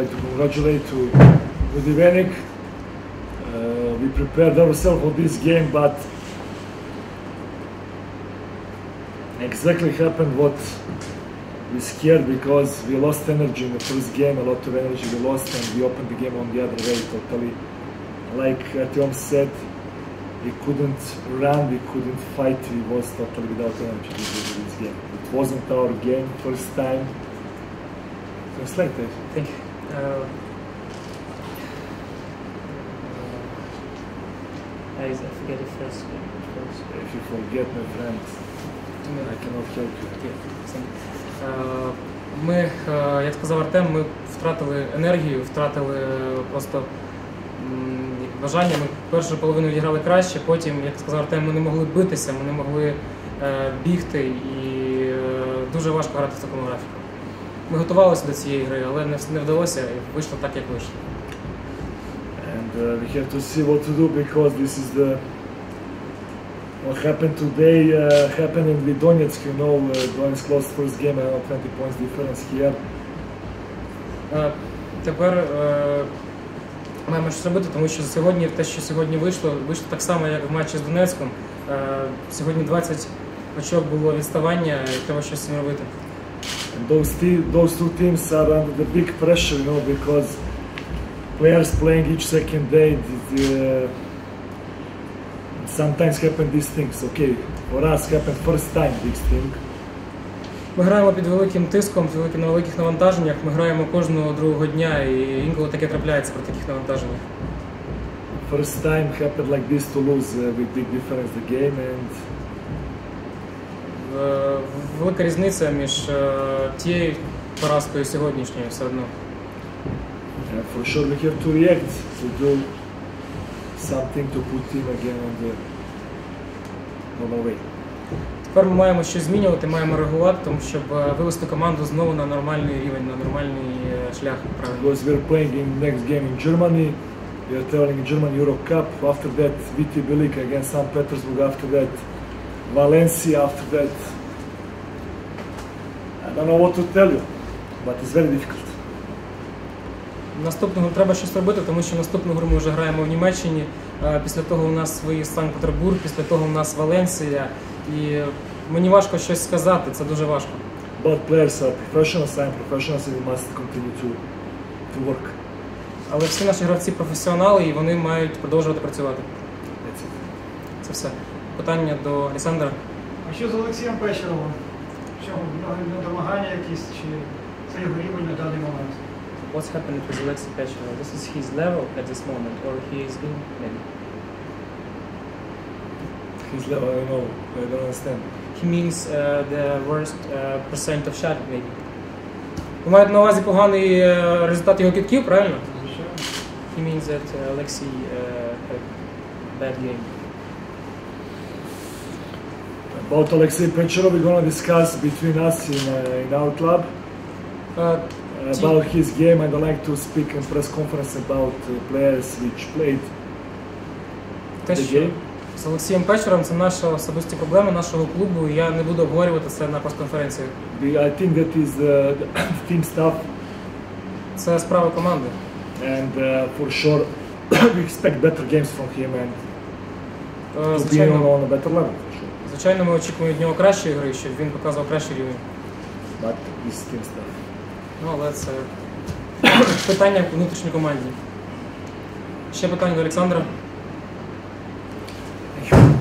like to congratulate to Rudi Venik. Uh, we prepared ourselves for this game, but exactly happened what we scared because we lost energy in the first game, a lot of energy we lost, and we opened the game on the other way totally. Like Artyom said, we couldn't run, we couldn't fight, we was totally without energy in this game. It wasn't our game first time. Translate that. Thank you. Uh, uh, I, I forget the first one. If you forget, my friend, I cannot help you. Е, Ми, е, як сказав Артем, ми втратили енергію, втратили просто бажання. Ми першу половину відіграли краще, потім, як сказав Артем, ми не могли битися, ми не могли е, бігти і е, дуже важко грати в такому графіку. Ми готувалися до цієї гри, але не, не вдалося і вийшло так, як вийшло. and uh, we have to see what to do because this is the what happened today uh, happened the Donetsk. You know, uh, Donetsk lost first game around 20 points difference here. Е, Тепер е, маємо щось робити, тому що сьогодні те, що сьогодні вийшло, вийшло так само, як в матчі з Донецьком. Е, Сьогодні 20 очок було відставання, і треба щось з цим робити. And those te- those two teams are under the big pressure, you know, because players playing each second day. it, Uh, sometimes happen these things. Okay, for us happened first time this thing. Ми граємо під великим тиском, на великих навантаженнях. Ми граємо кожного другого дня, і інколи таке трапляється при таких навантаженнях. First time happened like this to lose uh, with big difference the game and Е, Велика різниця між е, тією поразкою сьогоднішньою все одно. uh, for sure we have to react to do something to put him again on the normal way. Тепер ми маємо щось змінювати, маємо реагувати, тому щоб е, вивести команду знову на нормальний рівень, на нормальний е, шлях. Because we're playing in next game in Germany, we are traveling in German Euro Cup. After that, VT Bilik against St. Petersburg. After that, Valencia. After that, I don't know what to tell you, but it's very difficult. Наступного треба щось робити, тому що наступну гру ми вже граємо в Німеччині. Після того у нас виїзд Санкт-Петербург, після того у нас Валенсія. І мені важко щось сказати, це дуже важко. But players are professionals. I'm professionals, and we must continue to to work. Але всі наші гравці професіонали і вони мають продовжувати працювати. That's it. Це все. Питання до Олександра. А що з Олексієм Печеровим? Що недомагання якісь, чи це його рівень на даний момент? What's happening with Alexei Pechero? This is his level at this moment, or he is in maybe? His level, I don't know. I don't understand. He means uh, the worst uh, percent of shot, maybe. Ви маєте на увазі поганий е, результат його китків, правильно? Звичайно. He means that uh, Alexei uh, had bad game. About Alexei Pechero, we're gonna discuss between us in, uh, in our club. Е, About his game, I'd like to speak in press conference about uh, players which played Те, the що game. з Олексієм Печером це наші особисті проблеми нашого клубу, і я не буду обговорювати це на прес-конференції. We- I think that is the, the team stuff, Це справа команди. and uh, for sure we expect better games from him and Е, to be on, Звичайно, on a better level for sure. Звичайно, ми очікуємо від нього кращої гри, щоб він показував кращий рівень. Ну, але це питання внутрішній команді. Ще питання до Олександра. Thank you.